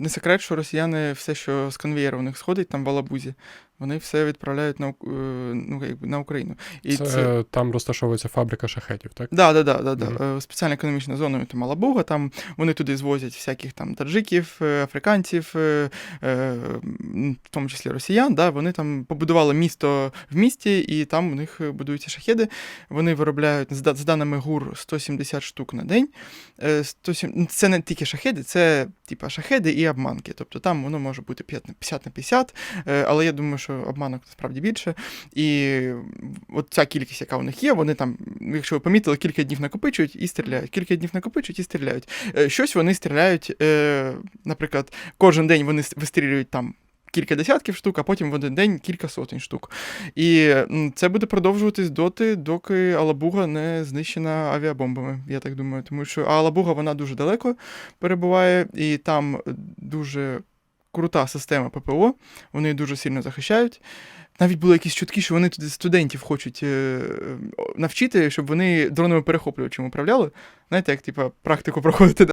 не секрет, що росіяни все, що з конвеєра у них сходить там в Алабузі, вони все відправляють на, е, ну, якби на Україну. І це, там розташовується фабрика шахетів, так? Да, да, да, да, да. Мгм. Е, Спеціальна економічна зона там Алабуга, там вони туди звозять всяких там таджиків, е, африканців, е, е, в тому числі росіян. Да, вони там побудували місто в місті, і там у них е, будуються шахеди. Вони виробляють з даними ГУР 170 штук на день. Е, 107 ну, Це не тільки шахеди, це типа шахеди і обманки. Тобто там воно може бути 50 на 50 на 50, е, але я думаю, що обманок насправді більше. І от ця кількість, яка у них є, вони там, якщо ви помітили, кілька днів накопичують і стріляють. Кілька днів накопичують і стріляють. Е, Щось вони стріляють, е, наприклад, кожен день вони вистрілюють там. Кілька десятків штук, а потім в один день кілька сотень штук. І це буде продовжуватись доти, доки Алабуга не знищена авіабомбами, я так думаю. Тому що Алабуга вона дуже далеко перебуває, і там дуже крута система ППО, вони дуже сильно захищають. Навіть були якісь чутки, що вони туди студентів хочуть е, навчити, щоб вони дронами перехоплювачем управляли. Знаєте, як типа практику проходити